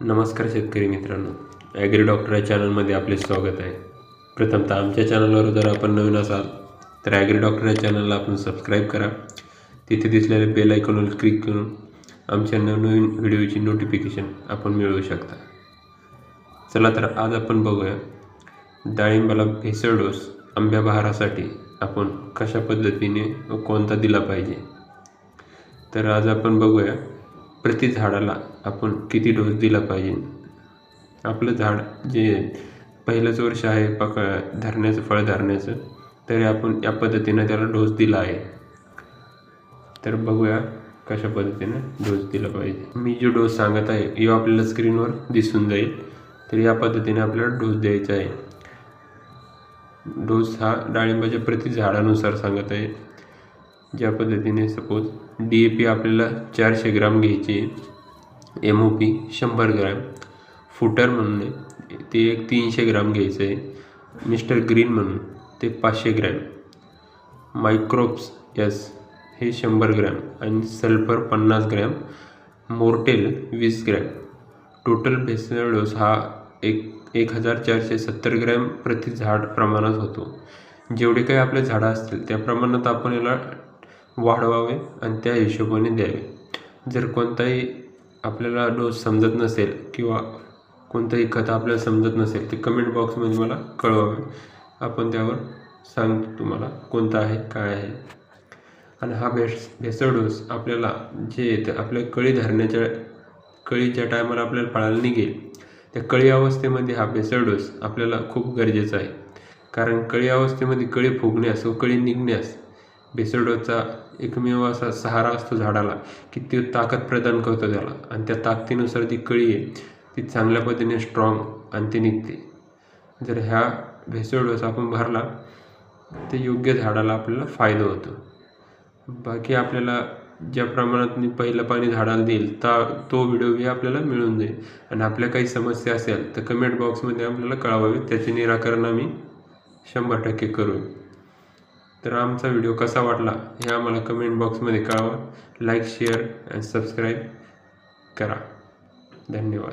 नमस्कार शेतकरी मित्रांनो. ॲग्री डॉक्टर या चॅनलमध्ये आपले स्वागत आहे. प्रथमतः आमच्या चॅनलवर जर आपण नवीन असाल तर ॲग्री डॉक्टर या चॅनलला आपण सबस्क्राईब करा. तिथे दिसलेल्या बेल आयकॉनवर क्लिक करून आमच्या नवनवीन व्हिडिओची नोटिफिकेशन आपण मिळवू शकता. चला तर आज आपण बघूया डाळिंबाला भेसळ डोस आंब्या बहारासाठी आपण कशा पद्धतीने व कोणता दिला पाहिजे? तर आज आपण बघूया प्रति झाडाला आपण किती डोस दिला पाहिजे? आपलं झाड जे पहिलंच वर्ष आहे पक धरण्याचं फळ धरण्याचं तरी आपण या पद्धतीनं त्याला डोस दिला आहे. तर बघूया कशा पद्धतीने डोस दिला पाहिजे. मी जो डोस सांगत आहे यो आपल्याला स्क्रीनवर दिसून जाईल. तर या पद्धतीने आपल्याला डोस द्यायचा आहे. डोस हा डाळिंबाच्या प्रति झाडानुसार सांगत आहे. ज्या पद्धतीने सपोज डी ए पी आपल्याला चारशे ग्राम घ्यायची एम ओ पी शंभर ग्रॅम फुटर म्हणून आहे, ते एक तीनशे ग्राम घ्यायचं आहे मिस्टर ग्रीन म्हणून ते पाचशे ग्रॅम मायक्रोप्स यस हे शंभर ग्रॅम आणि सल्फर पन्नास ग्रॅम मोर्टेल वीस ग्रॅम. टोटल भेसळ डोस हा एक एक हजार चारशे सत्तर ग्रॅम प्रति झाड प्रमाणात होतो. जेवढे काही आपले झाडं असतील त्या प्रमाणात आपण याला वाढवावे आणि त्या हिशोबाने द्यावे. जर कोणताही आपल्याला डोस समजत नसेल किंवा कोणतंही खत आपल्याला समजत नसेल ते कमेंट बॉक्समध्ये मला कळवावे. आपण त्यावर सांगतो तुम्हाला कोणता आहे काय आहे. आणि हा भेस भेसळ डोस आपल्याला जे येतं आपल्या कळी धरण्याच्या कळीच्या टायमाला आपल्याला फळाला निघेल. त्या कळी अवस्थेमध्ये हा भेसळ डोस आपल्याला खूप गरजेचा आहे. कारण कळी अवस्थेमध्ये कळी फुगण्यास व कळी निघण्यास भेसळ एकमेव असा सहारा असतो झाडाला की ते ताकद प्रदान करतो त्याला. आणि त्या ताकदीनुसार ती कळी आहे ती चांगल्या पद्धतीने स्ट्रॉंग आणि ती निघते. जर ह्या भेसळडोचा आपण भरला ते योग्य झाडाला आपल्याला फायदा होतो. बाकी आपल्याला ज्या प्रमाणात मी पहिलं पाणी झाडाला देईल ता तो व्हिडिओही आपल्याला मिळून जाईल. आणि आपल्या काही समस्या असेल तर कमेंट बॉक्समध्ये आपल्याला कळवावी. त्याचे निराकरण आम्ही शंभर टक्के करू. तर आमचा व्हिडिओ कसा वाटला हे आम्हाला कमेंट बॉक्समध्ये कळवा. लाईक शेअर आणि सबस्क्राईब करा. धन्यवाद.